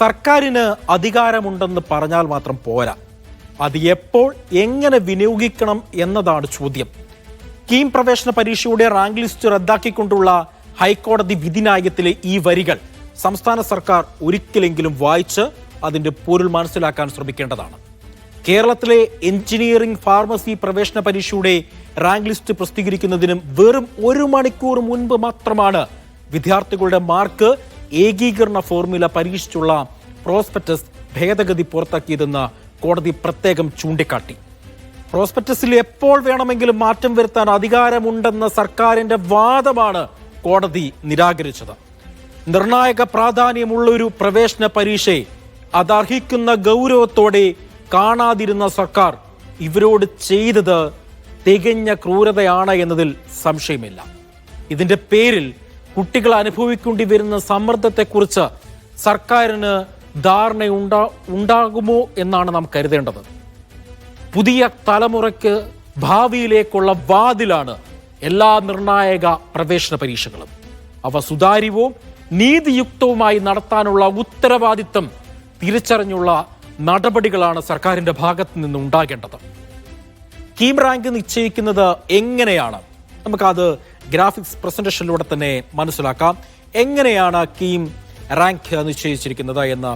സർക്കാരിന് അധികാരമുണ്ടെന്ന് പറഞ്ഞാൽ മാത്രം പോരാ. അത് എപ്പോൾ എങ്ങനെ വിനിയോഗിക്കണം എന്നതാണ് ചോദ്യം. കീം പ്രവേശന പരീക്ഷയുടെ റാങ്ക് ലിസ്റ്റ് റദ്ദാക്കിക്കൊണ്ടുള്ള ഹൈക്കോടതി വിധിനായകത്തിലെ ഈ വരികൾ സംസ്ഥാന സർക്കാർ ഒരിക്കലെങ്കിലും വായിച്ച് അതിന്റെ പൊരുൾ മനസ്സിലാക്കാൻ ശ്രമിക്കേണ്ടതാണ്. കേരളത്തിലെ എഞ്ചിനീയറിംഗ് ഫാർമസി പ്രവേശന പരീക്ഷയുടെ റാങ്ക് ലിസ്റ്റ് പ്രസിദ്ധീകരിക്കുന്നതിനും വെറും ഒരു മണിക്കൂർ മുൻപ് മാത്രമാണ് വിദ്യാർത്ഥികളുടെ മാർക്ക് ഏകീകരണ ഫോർമുല പരീക്ഷിച്ചുള്ള പ്രോസ്പെക്ടസ് ഭേദഗതി പുറത്താക്കിയതെന്ന് കോടതി പ്രത്യേകം ചൂണ്ടിക്കാട്ടി. പ്രോസ്പെക്ടസിൽ എപ്പോൾ വേണമെങ്കിലും മാറ്റം വരുത്താൻ അധികാരമുണ്ടെന്ന സർക്കാരിന്റെ വാദമാണ് കോടതി നിരാകരിച്ചത്. നിർണായക പ്രാധാന്യമുള്ള ഒരു പ്രവേശന പരീക്ഷയെ അതർഹിക്കുന്ന ഗൗരവത്തോടെ കാണാതിരുന്ന സർക്കാർ ഇവരോട് ചെയ്തത് തികഞ്ഞ ക്രൂരതയാണ് എന്നതിൽ സംശയമില്ല. ഇതിന്റെ പേരിൽ കുട്ടികൾ അനുഭവിക്കേണ്ടി വരുന്ന സമ്മർദ്ദത്തെക്കുറിച്ച് സർക്കാരിന് ധാരണ ഉണ്ടാ ഉണ്ടാകുമോ എന്നാണ് നാം കരുതേണ്ടത്. പുതിയ തലമുറയ്ക്ക് ഭാവിയിലേക്കുള്ള വാതിലാണ് എല്ലാ നിർണായക പ്രവേശന പരീക്ഷകളും. അവ സുതാര്യവും നീതിയുക്തവുമായി നടത്താനുള്ള ഉത്തരവാദിത്തം തിരിച്ചറിഞ്ഞുള്ള നടപടികളാണ് സർക്കാരിന്റെ ഭാഗത്ത് നിന്ന് ഉണ്ടാകേണ്ടത്. കീം റാങ്ക് നിശ്ചയിക്കുന്നത് എങ്ങനെയാണ്? നമുക്കത് ഗ്രാഫിക്സ് പ്രസന്റേഷനിലൂടെ തന്നെ മനസ്സിലാക്കാം. എങ്ങനെയാണ് കീം റാങ്ക് നിശ്ചയിച്ചിരിക്കുന്നത് എന്ന്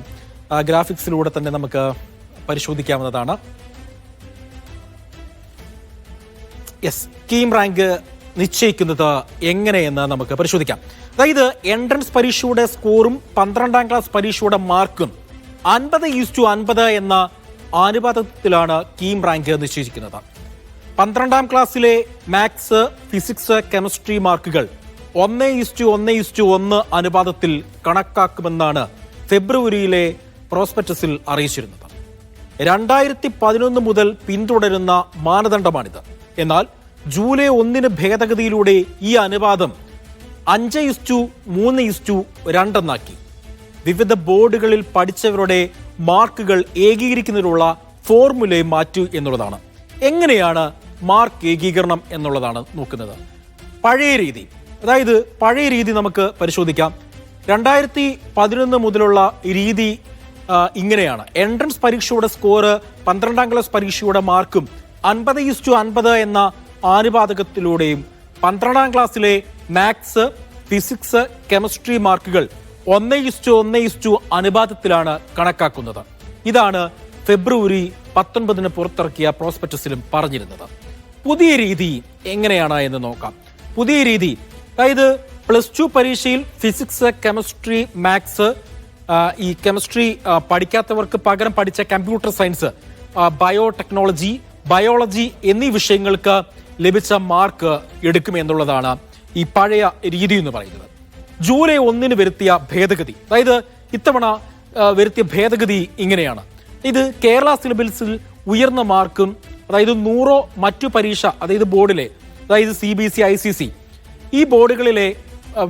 ഗ്രാഫിക്സിലൂടെ തന്നെ നമുക്ക് പരിശോധിക്കാവുന്നതാണ്. യെസ് കീം റാങ്ക് നിശ്ചയിക്കുന്നത് എങ്ങനെയെന്ന് നമുക്ക് പരിശോധിക്കാം. അതായത് എൻട്രൻസ് പരീക്ഷയുടെ സ്കോറും പന്ത്രണ്ടാം ക്ലാസ് പരീക്ഷയുടെ മാർക്കും അൻപത് ഈസ് ടു അൻപത് എന്ന അനുപാതത്തിലാണ് കീം റാങ്ക് നിശ്ചയിച്ചിരിക്കുന്നത്. പന്ത്രണ്ടാം ക്ലാസ്സിലെ മാത്സ് ഫിസിക്സ് കെമിസ്ട്രി മാർക്കുകൾ ഒന്ന് ഈസ്റ്റു ഒന്ന് ഈസ്റ്റു ഒന്ന് അനുപാതത്തിൽ കണക്കാക്കുമെന്നാണ് ഫെബ്രുവരിയിലെ പ്രോസ്പെക്ടസിൽ അറിയിച്ചിരുന്നത്. രണ്ടായിരത്തി പതിനൊന്ന് മുതൽ പിന്തുടരുന്ന മാനദണ്ഡമാണിത്. എന്നാൽ ജൂലൈ ഒന്നിന് ഭേദഗതിയിലൂടെ ഈ അനുപാതം അഞ്ച് ഇസ്റ്റു മൂന്ന് ഇസ്റ്റു രണ്ടെന്നാക്കി വിവിധ ബോർഡുകളിൽ പഠിച്ചവരുടെ മാർക്കുകൾ ഏകീകരിക്കുന്നതിനുള്ള ഫോർമുലയും മാറ്റു എന്നുള്ളതാണ്. എങ്ങനെയാണ് മാർക്ക് ഏകീകരണം എന്നുള്ളതാണ് നോക്കുന്നത്. പഴയ രീതി. അതായത് പഴയ രീതി നമുക്ക് പരിശോധിക്കാം. രണ്ടായിരത്തി പതിനൊന്ന് മുതലുള്ള രീതി ഇങ്ങനെയാണ്. എൻട്രൻസ് പരീക്ഷയുടെ സ്കോർ പന്ത്രണ്ടാം ക്ലാസ് പരീക്ഷയുടെ മാർക്കും അൻപത് ഇസ്റ്റു അൻപത് എന്ന ആനുപാതകത്തിലൂടെയും പന്ത്രണ്ടാം ക്ലാസ്സിലെ മാത്സ് ഫിസിക്സ് കെമിസ്ട്രി മാർക്കുകൾ ഒന്ന് ഇസ്റ്റു ഒന്ന് ഇസ്റ്റു അനുപാതത്തിലാണ് കണക്കാക്കുന്നത്. ഇതാണ് ഫെബ്രുവരി പത്തൊൻപതിന് പുറത്തിറക്കിയ പ്രോസ്പെക്ടസിലും പറഞ്ഞിരുന്നത്. പുതിയ രീതി എങ്ങനെയാണ് എന്ന് നോക്കാം. പുതിയ രീതി അതായത് പ്ലസ് ടു പരീക്ഷയിൽ ഫിസിക്സ് കെമിസ്ട്രി മാത്സ് ഈ കെമിസ്ട്രി പഠിക്കാത്തവർക്ക് പകരം പഠിച്ച കമ്പ്യൂട്ടർ സയൻസ് ബയോടെക്നോളജി ബയോളജി എന്നീ വിഷയങ്ങൾക്ക് ലഭിച്ച മാർക്ക് എടുക്കും എന്നുള്ളതാണ് ഈ പഴയ രീതി എന്ന് പറയുന്നത്. ജൂലൈ ഒന്നിന് വരുത്തിയ ഭേദഗതി അതായത് ഇത്തവണ വരുത്തിയ ഭേദഗതി ഇങ്ങനെയാണ്. ഇത് കേരള സിലബസിൽ ഉയർന്ന മാർക്കും അതായത് നൂറോ മറ്റു പരീക്ഷ അതായത് ബോർഡിലെ അതായത് C B C I C C ഈ ബോർഡുകളിലെ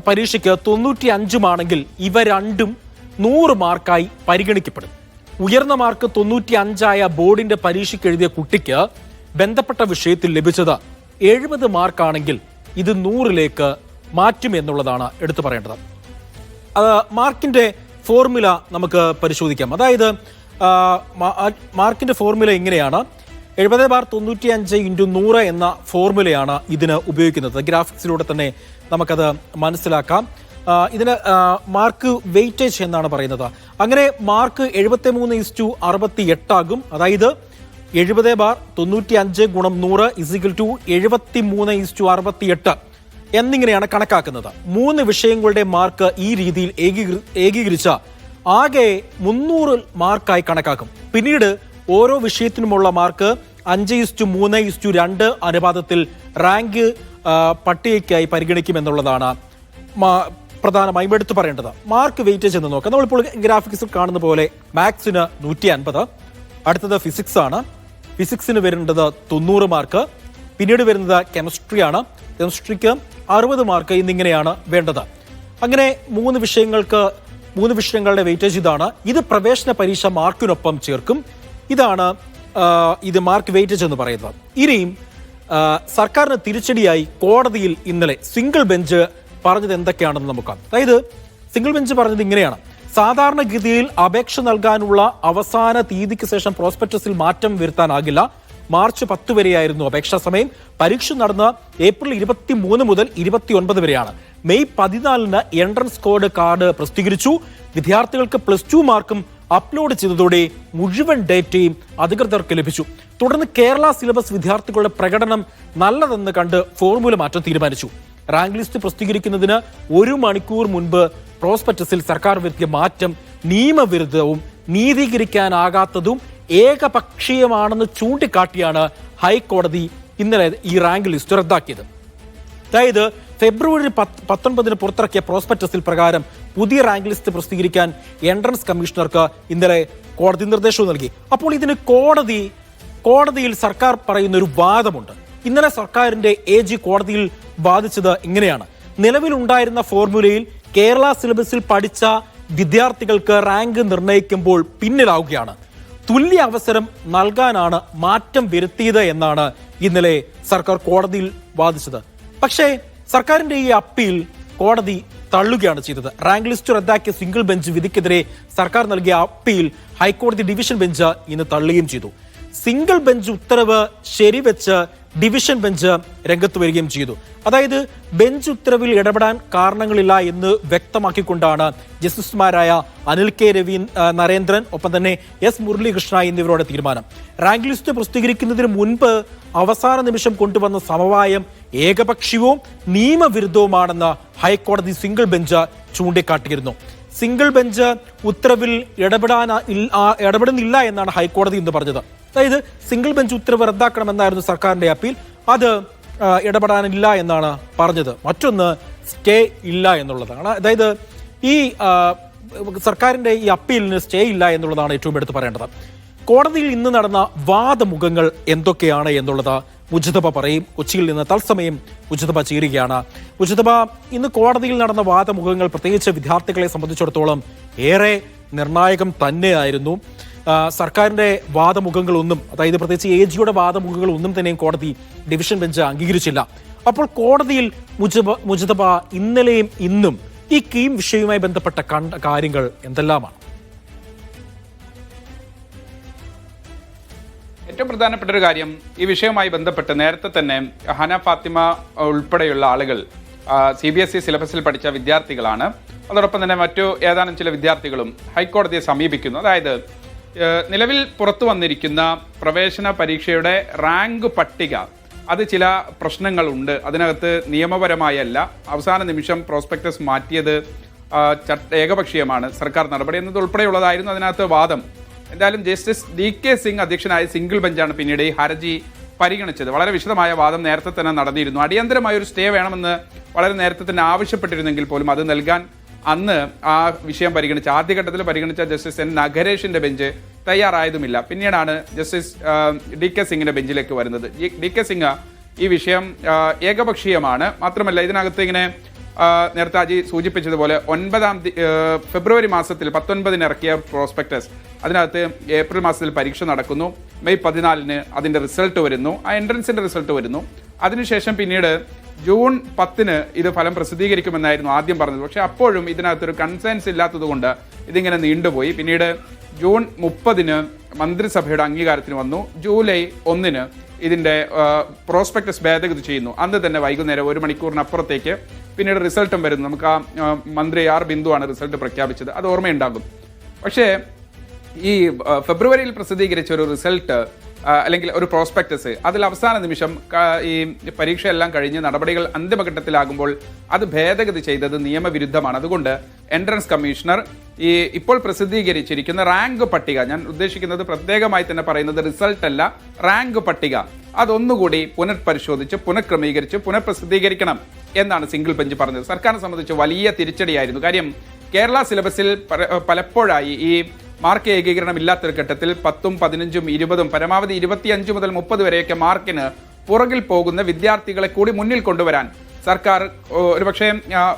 പരീക്ഷയ്ക്ക് തൊണ്ണൂറ്റി അഞ്ചുമാണെങ്കിൽ ഇവ രണ്ടും നൂറ് മാർക്കായി പരിഗണിക്കപ്പെടും. ഉയർന്ന മാർക്ക് തൊണ്ണൂറ്റി അഞ്ചായ ബോർഡിന്റെ പരീക്ഷയ്ക്ക് എഴുതിയ കുട്ടിക്ക് ബന്ധപ്പെട്ട വിഷയത്തിൽ ലഭിച്ചത് എഴുപത് മാർക്കാണെങ്കിൽ ഇത് നൂറിലേക്ക് മാറ്റും എന്നുള്ളതാണ് എടുത്തു പറയേണ്ടത്. അത് മാർക്കിന്റെ ഫോർമുല നമുക്ക് പരിശോധിക്കാം. അതായത് മാർക്കിന്റെ ഫോർമുല ഇങ്ങനെയാണ്. എഴുപത് ബാർ തൊണ്ണൂറ്റി അഞ്ച് ഇന്റു നൂറ് എന്ന ഫോർമുലയാണ് ഇതിന് ഉപയോഗിക്കുന്നത്. ഗ്രാഫിക്സിലൂടെ തന്നെ നമുക്കത് മനസ്സിലാക്കാം. ഇതിന് മാർക്ക് വെയിറ്റേജ് എന്നാണ് പറയുന്നത്. അങ്ങനെ മാർക്ക് എഴുപത്തി മൂന്ന് ഇസ്റ്റു അറുപത്തി എട്ടാകും അതായത് എഴുപത് ബാർ തൊണ്ണൂറ്റി അഞ്ച് ഗുണം നൂറ് ഇസിക്കൽ ടു എഴുപത്തി മൂന്ന് ഇസ്റ്റു അറുപത്തി എട്ട് എന്നിങ്ങനെയാണ് കണക്കാക്കുന്നത്. മൂന്ന് വിഷയങ്ങളുടെ മാർക്ക് ഈ രീതിയിൽ ഏകീകൃ ഏകീകരിച്ച ആകെ മുന്നൂറ് മാർക്കായി കണക്കാക്കും. പിന്നീട് ഓരോ വിഷയത്തിനുമുള്ള മാർക്ക് അഞ്ച് ഇസ്റ്റു മൂന്ന് ഇസ്റ്റു രണ്ട് അനുപാതത്തിൽ റാങ്ക് പട്ടികയ്ക്കായി പരിഗണിക്കുമെന്നുള്ളതാണ് പ്രധാനമായും എടുത്തു പറയേണ്ടത്. മാർക്ക് വെയിറ്റേജ് എന്ന് നോക്കാം. നമ്മളിപ്പോൾ ഗ്രാഫിക്സിൽ കാണുന്ന പോലെ മാത്സിന് നൂറ്റി അൻപത് അടുത്തത് ഫിസിക്സ് ആണ്. ഫിസിക്സിന് വരേണ്ടത് തൊണ്ണൂറ് മാർക്ക്. പിന്നീട് വരുന്നത് കെമിസ്ട്രി ആണ്. കെമിസ്ട്രിക്ക് അറുപത് മാർക്ക് എന്നിങ്ങനെയാണ് വേണ്ടത്. അങ്ങനെ മൂന്ന് വിഷയങ്ങൾക്ക് മൂന്ന് വിഷയങ്ങളുടെ വെയിറ്റേജ് ഇതാണ്. ഇത് പ്രവേശന പരീക്ഷ മാർക്കിനൊപ്പം ചേർക്കും. ഇതാണ് ഇത് മാർക്ക് വെയിറ്റേജ് എന്ന് പറയുന്നത്. ഇനിയും സർക്കാരിന് തിരിച്ചടിയായി കോടതിയിൽ ഇന്നലെ സിംഗിൾ ബെഞ്ച് പറഞ്ഞത് എന്തൊക്കെയാണെന്ന് നമുക്ക് അതായത് സിംഗിൾ ബെഞ്ച് പറഞ്ഞത് ഇങ്ങനെയാണ്. സാധാരണഗതിയിൽ അപേക്ഷ നൽകാനുള്ള അവസാന തീയതിക്ക് ശേഷം പ്രോസ്പെക്ടസിൽ മാറ്റം വരുത്താനാകില്ല. മാർച്ച് പത്ത് വരെയായിരുന്നു അപേക്ഷാ സമയം. പരീക്ഷ നടന്ന ഏപ്രിൽ ഇരുപത്തി മൂന്ന് മുതൽ ഇരുപത്തി ഒൻപത് വരെയാണ്. മെയ് പതിനാലിന് എൻട്രൻസ് കോഡ് കാർഡ് പ്രസിദ്ധീകരിച്ചു. വിദ്യാർത്ഥികൾക്ക് പ്ലസ് ടു മാർക്കും അപ്ലോഡ് ചെയ്തതോടെ മുഴുവൻ ഡേറ്റയും അധികൃതർക്ക് ലഭിച്ചു. തുടർന്ന് കേരള സിലബസ് വിദ്യാർത്ഥികളുടെ പ്രകടനം നല്ലതെന്ന് കണ്ട് ഫോർമുല മാറ്റം തീരുമാനിച്ചു. റാങ്ക് ലിസ്റ്റ് പ്രസിദ്ധീകരിക്കുന്നതിന് ഒരു മണിക്കൂർ മുൻപ് പ്രോസ്പെക്ടസിൽ സർക്കാർ വരുത്തിയ മാറ്റം നിയമവിരുദ്ധവും നീതീകരിക്കാനാകാത്തതും ഏകപക്ഷീയമാണെന്ന് ചൂണ്ടിക്കാട്ടിയാണ് ഹൈക്കോടതി ഇന്നലെ ഈ റാങ്ക് ലിസ്റ്റ് റദ്ദാക്കിയത്. അതായത് ഫെബ്രുവരി പത്ത് പത്തൊൻപതിന് പുറത്തിറക്കിയ പ്രോസ്പെക്ടസിൽ പ്രകാരം പുതിയ റാങ്ക് ലിസ്റ്റ് പ്രസിദ്ധീകരിക്കാൻ എൻട്രൻസ് കമ്മീഷണർക്ക് ഇന്നലെ കോടതി നിർദ്ദേശവും നൽകി. അപ്പോൾ ഇതിന് കോടതി കോടതിയിൽ സർക്കാർ പറയുന്ന ഒരു വാദമുണ്ട്. ഇന്നലെ സർക്കാരിന്റെ എ ജി കോടതിയിൽ വാദിച്ചത് ഇങ്ങനെയാണ്. നിലവിലുണ്ടായിരുന്ന ഫോർമുലയിൽ കേരള സിലബസിൽ പഠിച്ച വിദ്യാർത്ഥികൾക്ക് റാങ്ക് നിർണയിക്കുമ്പോൾ പിന്നിലാവുകയാണ്. തുല്യ അവസരം നൽകാനാണ് മാറ്റം വരുത്തിയത് എന്നാണ് ഇന്നലെ സർക്കാർ കോടതിയിൽ വാദിച്ചത്. പക്ഷേ സർക്കാരിന്റെ ഈ അപ്പീൽ കോടതി തള്ളുകയാണ് ചെയ്തത്. റാങ്ക് ലിസ്റ്റ് റദ്ദാക്കിയ സിംഗിൾ ബെഞ്ച് വിധിക്കെതിരെ സർക്കാർ നൽകിയ അപ്പീൽ ഹൈക്കോടതി ഡിവിഷൻ ബെഞ്ച് ഇന്ന് തള്ളുകയും ചെയ്തു. സിംഗിൾ ബെഞ്ച് ഉത്തരവ് ശരിവെച്ച് ഡിവിഷൻ ബെഞ്ച് രംഗത്ത് വരികയും ചെയ്തു. അതായത് ബെഞ്ച് ഉത്തരവിൽ ഇടപെടാൻ കാരണങ്ങളില്ല എന്ന് വ്യക്തമാക്കിക്കൊണ്ടാണ് ജസ്റ്റിസുമാരായ അനിൽ കെ രവീ നരേന്ദ്രൻ ഒപ്പം തന്നെ എസ് മുരളീകൃഷ്ണ എന്നിവരുടെ തീരുമാനം. റാങ്ക് ലിസ്റ്റ് പ്രസിദ്ധീകരിക്കുന്നതിന് മുൻപ് അവസാന നിമിഷം കൊണ്ടുവന്ന സമവായം ഏകപക്ഷീയവും നിയമവിരുദ്ധവുമാണെന്ന് ഹൈക്കോടതി സിംഗിൾ ബെഞ്ച് ചൂണ്ടിക്കാട്ടിയിരുന്നു. സിംഗിൾ ബെഞ്ച് ഉത്തരവിൽ ഇടപെടാൻ ഇടപെടുന്നില്ല എന്നാണ് ഹൈക്കോടതി ഇന്ന് പറഞ്ഞത്. അതായത് സിംഗിൾ ബെഞ്ച് ഉത്തരവ് റദ്ദാക്കണമെന്നായിരുന്നു സർക്കാരിന്റെ അപ്പീൽ. അത് ഇടപെടാനില്ല എന്നാണ് പറഞ്ഞത്. മറ്റൊന്ന് സ്റ്റേ ഇല്ല എന്നുള്ളതാണ്. അതായത് ഈ സർക്കാരിന്റെ ഈ അപ്പീലിന് സ്റ്റേ ഇല്ല എന്നുള്ളതാണ് ഏറ്റവും എടുത്ത് പറയേണ്ടത്. കോടതിയിൽ ഇന്ന് നടന്ന വാദമുഖങ്ങൾ എന്തൊക്കെയാണ് എന്നുള്ളത് മുജിതബ പറയും. കൊച്ചിയിൽ നിന്ന് തത്സമയം ഉജിതബ ചേരുകയാണ്. ഉജിതബ ഇന്ന് കോടതിയിൽ നടന്ന വാദമുഖങ്ങൾ പ്രത്യേകിച്ച് വിദ്യാർത്ഥികളെ സംബന്ധിച്ചിടത്തോളം ഏറെ നിർണായകം തന്നെയായിരുന്നു. സർക്കാരിന്റെ വാദമുഖങ്ങളൊന്നും അതായത് പ്രത്യേകിച്ച് എ ജിയുടെ വാദമുഖങ്ങൾ ഒന്നും തന്നെയും കോടതി ഡിവിഷൻ ബെഞ്ച് അംഗീകരിച്ചില്ല. അപ്പോൾ കോടതിയിൽ മുജബ മുജിതബ ഇന്നലെയും ഇന്നും ഈ കീം വിഷയവുമായി ബന്ധപ്പെട്ട കണ്ട കാര്യങ്ങൾ എന്തെല്ലാമാണ്? ഏറ്റവും പ്രധാനപ്പെട്ട ഒരു കാര്യം ഈ വിഷയവുമായി ബന്ധപ്പെട്ട് നേരത്തെ തന്നെ ഹന ഫാത്തിമ ഉൾപ്പെടെയുള്ള ആളുകൾ സി ബി എസ് ഇ സിലബസിൽ പഠിച്ച വിദ്യാർത്ഥികളാണ്. അതോടൊപ്പം തന്നെ മറ്റു ഏതാനും ചില വിദ്യാർത്ഥികളും ഹൈക്കോടതിയെ സമീപിക്കുന്നു. അതായത് നിലവിൽ പുറത്തു വന്നിരിക്കുന്ന പ്രവേശന പരീക്ഷയുടെ റാങ്ക് പട്ടിക അത് ചില പ്രശ്നങ്ങളുണ്ട്. അതിനകത്ത് നിയമപരമായല്ല. അവസാന നിമിഷം പ്രോസ്പെക്ടസ് മാറ്റിയത് ഏകപക്ഷീയമാണ്. സർക്കാർ നടപടി എന്നത് ഉൾപ്പെടെയുള്ളതായിരുന്നു അതിനകത്ത് വാദം. എന്തായാലും ജസ്റ്റിസ് ഡി കെ സിംഗ് അധ്യക്ഷനായ സിംഗിൾ ബെഞ്ചാണ് പിന്നീട് ഈ ഹർജി പരിഗണിച്ചത്. വളരെ വിശദമായ വാദം നേരത്തെ തന്നെ നടന്നിരുന്നു. അടിയന്തരമായ ഒരു സ്റ്റേ വേണമെന്ന് വളരെ നേരത്തെ തന്നെ ആവശ്യപ്പെട്ടിരുന്നെങ്കിൽ പോലും അത് നൽകാൻ അന്ന് ആ വിഷയം പരിഗണിച്ച ആദ്യഘട്ടത്തിൽ പരിഗണിച്ച ജസ്റ്റിസ് എൻ നഗരേഷിന്റെ ബെഞ്ച് തയ്യാറായതുമില്ല. പിന്നീടാണ് ജസ്റ്റിസ് ഡി കെ സിംഗിന്റെ ബെഞ്ചിലേക്ക് വരുന്നത്. ഡി കെ സിംഗ് ഈ വിഷയം ഏകപക്ഷീയമാണ്. മാത്രമല്ല ഇതിനകത്ത് ഇങ്ങനെ നേരത്തെ അജി സൂചിപ്പിച്ചതുപോലെ ഒൻപതാം ഫെബ്രുവരി മാസത്തിൽ പത്തൊൻപതിന് ഇറക്കിയ പ്രോസ്പെക്ടസ് അതിനകത്ത് ഏപ്രിൽ മാസത്തിൽ പരീക്ഷ നടക്കുന്നു. മെയ് പതിനാലിന് അതിന്റെ റിസൾട്ട് വരുന്നു. ആ എൻട്രൻസിന്റെ റിസൾട്ട് വരുന്നു. അതിനുശേഷം പിന്നീട് ജൂൺ പത്തിന് ഇത് ഫലം പ്രസിദ്ധീകരിക്കുമെന്നായിരുന്നു ആദ്യം പറഞ്ഞത്. പക്ഷേ അപ്പോഴും ഇതിനകത്തൊരു കൺസേൺസ് ഇല്ലാത്തതുകൊണ്ട് ഇതിങ്ങനെ നീണ്ടുപോയി. പിന്നീട് ജൂൺ മുപ്പതിന് മന്ത്രിസഭയുടെ അംഗീകാരത്തിന് വന്നു. ജൂലൈ ഒന്നിന് ഇതിന്റെ പ്രോസ്പെക്ടസ് ഭേദഗതി ചെയ്യുന്നു. അന്ന് തന്നെ വൈകുന്നേരം ഒരു മണിക്കൂറിനപ്പുറത്തേക്ക് പിന്നീട് റിസൾട്ടും വരുന്നു. നമുക്ക് ആ മന്ത്രി ആർ ബിന്ദുവാണ് റിസൾട്ട് പ്രഖ്യാപിച്ചത്. അത് ഓർമ്മയുണ്ടാകും. പക്ഷേ ഈ ഫെബ്രുവരിയിൽ പ്രസിദ്ധീകരിച്ച ഒരു റിസൾട്ട് അല്ലെങ്കിൽ ഒരു പ്രോസ്പെക്ടസ് അതിൽ അവസാന നിമിഷം ഈ പരീക്ഷയെല്ലാം കഴിഞ്ഞ് നടപടികൾ അന്തിമഘട്ടത്തിലാകുമ്പോൾ അത് ഭേദഗതി ചെയ്തത് നിയമവിരുദ്ധമാണ്. അതുകൊണ്ട് എൻട്രൻസ് കമ്മീഷണർ ഈ ഇപ്പോൾ പ്രസിദ്ധീകരിച്ചിരിക്കുന്ന റാങ്ക് പട്ടിക ഞാൻ ഉദ്ദേശിക്കുന്നത് പ്രത്യേകമായി തന്നെ പറയുന്നത് റിസൾട്ട് അല്ല റാങ്ക് പട്ടിക. അതൊന്നുകൂടി പുനഃപരിശോധിച്ച് പുനഃക്രമീകരിച്ച് പുനഃപ്രസിദ്ധീകരിക്കണം എന്നാണ് സിംഗിൾ ബെഞ്ച് പറഞ്ഞത്. സർക്കാരിനെ സംബന്ധിച്ച് വലിയ തിരിച്ചടിയായിരുന്നു. കാര്യം കേരള സിലബസിൽ പല- പലപ്പോഴായി ഈ മാർക്ക് ഏകീകരണം ഇല്ലാത്തൊരു ഘട്ടത്തിൽ പത്തും പതിനഞ്ചും ഇരുപതും പരമാവധി ഇരുപത്തിയഞ്ച് മുതൽ മുപ്പത് വരെയൊക്കെ മാർക്കിന് പുറകിൽ പോകുന്ന വിദ്യാർത്ഥികളെ കൂടി മുന്നിൽ കൊണ്ടുവരാൻ സർക്കാർ ഒരുപക്ഷെ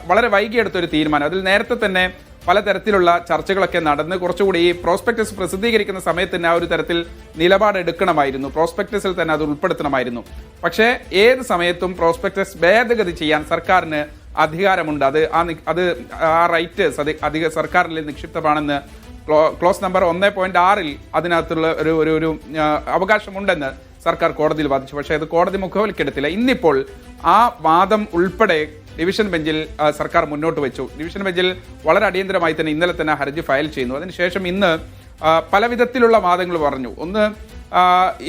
വളരെ വൈകിയെടുത്തൊരു തീരുമാനം. അതിൽ നേരത്തെ തന്നെ പലതരത്തിലുള്ള ചർച്ചകളൊക്കെ നടന്ന് കുറച്ചുകൂടി ഈ പ്രോസ്പെക്ടസ് പ്രസിദ്ധീകരിക്കുന്ന സമയത്ത് തന്നെ ആ ഒരു തരത്തിൽ നിലപാടെടുക്കണമായിരുന്നു പ്രോസ്പെക്ടസിൽ തന്നെ അത് ഉൾപ്പെടുത്തണമായിരുന്നു. പക്ഷേ ഏത് സമയത്തും പ്രോസ്പെക്ടസ് ഭേദഗതി ചെയ്യാൻ സർക്കാരിന് അധികാരമുണ്ട്. അത് ആ അത് ആ റൈറ്റ് അധിക സർക്കാരിൽ നിക്ഷിപ്തമാണെന്ന് ക്ലോ- ക്ലോസ് നമ്പർ ഒന്ന് പോയിന്റ് ആറിൽ അതിനകത്തുള്ള ഒരു ഒരു ഒരു അവകാശമുണ്ടെന്ന് സർക്കാർ കോടതിയിൽ വാദിച്ചു. പക്ഷേ അത് കോടതി മുഖവിലക്കെടുത്തില്ല ഇന്നിപ്പോൾ ആ വാദം ഉൾപ്പെടെ ഡിവിഷൻ ബെഞ്ചിൽ സർക്കാർ മുന്നോട്ട് വെച്ചു. ഡിവിഷൻ ബെഞ്ചിൽ വളരെ അടിയന്തരമായി തന്നെ ഇന്നലെ തന്നെ ഹർജി ഫയൽ ചെയ്യുന്നു. അതിനുശേഷം ഇന്ന് പല വിധത്തിലുള്ള വാദങ്ങൾ പറഞ്ഞു. ഒന്ന്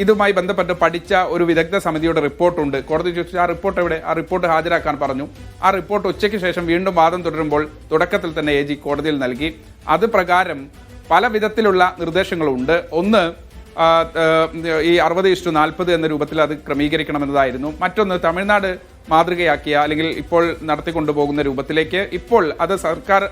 ഇതുമായി ബന്ധപ്പെട്ട് പഠിച്ച ഒരു വിദഗ്ധ സമിതിയുടെ റിപ്പോർട്ടുണ്ട്. കോടതി ചോദിച്ചു ആ റിപ്പോർട്ട് എവിടെ? ആ റിപ്പോർട്ട് ഹാജരാക്കാൻ പറഞ്ഞു. ആ റിപ്പോർട്ട് ഉച്ചയ്ക്ക് ശേഷം വീണ്ടും വാദം തുടരുമ്പോൾ തുടക്കത്തിൽ തന്നെ എ ജി കോടതിയിൽ നൽകി. അത് പ്രകാരം പല വിധത്തിലുള്ള നിർദ്ദേശങ്ങളുണ്ട്. ഒന്ന് ഈ അറുപത് ഇഷ്ടു നാൽപ്പത് എന്ന രൂപത്തിൽ അത് ക്രമീകരിക്കണമെന്നതായിരുന്നു. മറ്റൊന്ന് തമിഴ്നാട് മാതൃകയാക്കിയ അല്ലെങ്കിൽ ഇപ്പോൾ നടത്തിക്കൊണ്ടുപോകുന്ന രൂപത്തിലേക്ക് ഇപ്പോൾ അത് സർക്കാർ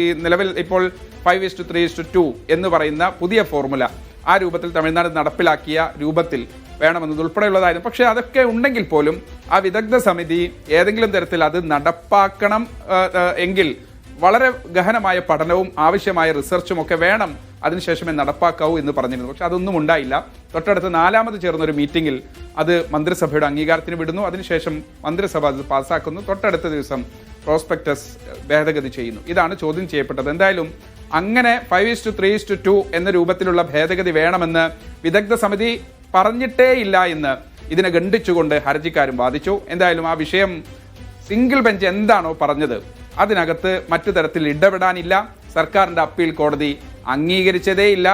ഈ നിലവിൽ ഇപ്പോൾ five is to three is to two എന്ന് പറയുന്ന പുതിയ ഫോർമുല ആ രൂപത്തിൽ തമിഴ്നാട് നടപ്പിലാക്കിയ രൂപത്തിൽ വേണമെന്നത് ഉൾപ്പെടെയുള്ളതായിരുന്നു. പക്ഷേ അതൊക്കെ ഉണ്ടെങ്കിൽ പോലും ആ വിദഗ്ധ സമിതി ഏതെങ്കിലും തരത്തിൽ അത് നടപ്പാക്കണം എങ്കിൽ വളരെ ഗഹനമായ പഠനവും ആവശ്യമായ റിസർച്ചും ഒക്കെ വേണം അതിനുശേഷമേ നടപ്പാക്കാവൂ എന്ന് പറഞ്ഞിരുന്നു. പക്ഷെ അതൊന്നും ഉണ്ടായില്ല. തൊട്ടടുത്ത് നാലാമത് ചേർന്ന ഒരു മീറ്റിംഗിൽ അത് മന്ത്രിസഭയുടെ അംഗീകാരത്തിന് വിടുന്നു. അതിനുശേഷം മന്ത്രിസഭ അത് പാസ്സാക്കുന്നു. തൊട്ടടുത്ത ദിവസം പ്രോസ്പെക്ടസ് ഭേദഗതി ചെയ്യുന്നു. ഇതാണ് ചോദ്യം ചെയ്യപ്പെട്ടത്. എന്തായാലും അങ്ങനെ five is to three is to two എന്ന രൂപത്തിലുള്ള ഭേദഗതി വേണമെന്ന് വിദഗ്ധ സമിതി പറഞ്ഞിട്ടേ ഇല്ല എന്ന് ഇതിനെ ഖണ്ഡിച്ചുകൊണ്ട് ഹർജിക്കാരും വാദിച്ചു. എന്തായാലും ആ വിഷയം സിംഗിൾ ബെഞ്ച് എന്താണോ പറഞ്ഞത് അതിനകത്ത് മറ്റു തരത്തിൽ ഇടപെടാനില്ല. സർക്കാരിന്റെ അപ്പീൽ കോടതി അംഗീകരിച്ചതേയില്ല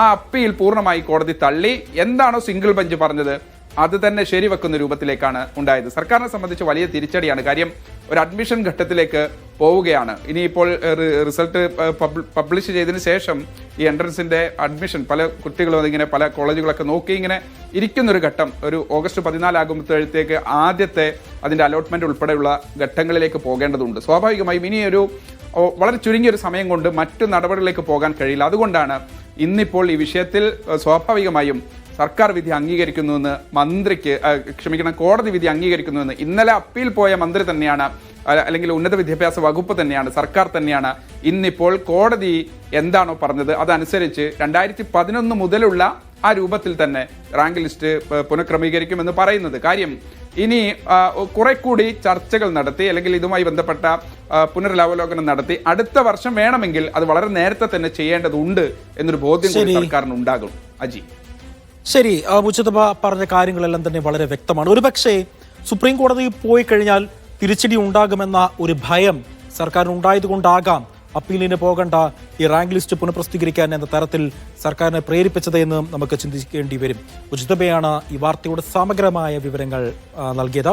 ആ അപ്പീൽ പൂർണമായി കോടതി തള്ളി. എന്താണോ സിംഗിൾ ബെഞ്ച് പറഞ്ഞത് അത് തന്നെ ശരിവെക്കുന്ന രൂപത്തിലേക്കാണ് ഉണ്ടായത്. സർക്കാരിനെ സംബന്ധിച്ച് വലിയ തിരിച്ചടിയാണ്. കാര്യം ഒരു അഡ്മിഷൻ ഘട്ടത്തിലേക്ക് പോവുകയാണ്. ഇനിയിപ്പോൾ റിസൾട്ട് പബ്ലിഷ് ചെയ്തതിന് ശേഷം ഈ എൻട്രൻസിന്റെ അഡ്മിഷൻ പല കുട്ടികളും അതിങ്ങനെ പല കോളേജുകളൊക്കെ നോക്കി ഇങ്ങനെ ഇരിക്കുന്നൊരു ഘട്ടം. ഒരു ഓഗസ്റ്റ് പതിനാലാകുമ്പോഴത്തേക്ക് ആദ്യത്തെ അതിന്റെ അലോട്ട്മെന്റ് ഉൾപ്പെടെയുള്ള ഘട്ടങ്ങളിലേക്ക് പോകേണ്ടതുണ്ട്. സ്വാഭാവികമായും ഇനിയൊരു വളരെ ചുരുങ്ങിയൊരു സമയം കൊണ്ട് മറ്റു നടപടികളിലേക്ക് പോകാൻ കഴിയില്ല. അതുകൊണ്ടാണ് ഇന്നിപ്പോൾ ഈ വിഷയത്തിൽ സ്വാഭാവികമായും സർക്കാർ വിധി അംഗീകരിക്കുന്നുവെന്ന് മന്ത്രിക്ക് ക്ഷമിക്കണം കോടതി വിധി അംഗീകരിക്കുന്നുവെന്ന് ഇന്നലെ അപ്പീൽ പോയ മന്ത്രി തന്നെയാണ് അല്ലെങ്കിൽ ഉന്നത വിദ്യാഭ്യാസ വകുപ്പ് തന്നെയാണ് സർക്കാർ തന്നെയാണ് ഇന്നിപ്പോൾ കോടതി എന്താണോ പറഞ്ഞത് അതനുസരിച്ച് രണ്ടായിരത്തി പതിനൊന്ന് മുതലുള്ള ആ രൂപത്തിൽ തന്നെ റാങ്ക് ലിസ്റ്റ് പുനഃക്രമീകരിക്കുമെന്ന് പറയുന്നത്. കാര്യം ഇനി കുറെ കൂടി ചർച്ചകൾ നടത്തി അല്ലെങ്കിൽ ഇതുമായി ബന്ധപ്പെട്ട പുനരവലോകനം നടത്തി അടുത്ത വർഷം വേണമെങ്കിൽ അത് വളരെ നേരത്തെ തന്നെ ചെയ്യേണ്ടതുണ്ട് എന്നൊരു ബോധ്യം കൂടി സർക്കാരിന് ഉണ്ടാകും അജി. ശരി ആ, പറഞ്ഞ കാര്യങ്ങളെല്ലാം തന്നെ വളരെ വ്യക്തമാണ്. ഒരുപക്ഷെ സുപ്രീം കോടതി പോയി കഴിഞ്ഞാൽ തിരിച്ചടി ഉണ്ടാകുമെന്ന ഒരു ഭയം സർക്കാരിന് ഉണ്ടായതുകൊണ്ടാകാം അപ്പീലിന് പോകേണ്ട ഈ റാങ്ക് ലിസ്റ്റ് പുനഃപ്രസിദ്ധീകരിക്കാൻ എന്ന തരത്തിൽ സർക്കാരിനെ പ്രേരിപ്പിച്ചത് എന്ന് നമുക്ക് ചിന്തിക്കേണ്ടി വരും. ഉചിതബയാണ് ഈ വാർത്തയുടെ സമഗ്രമായ വിവരങ്ങൾ നൽകിയത്.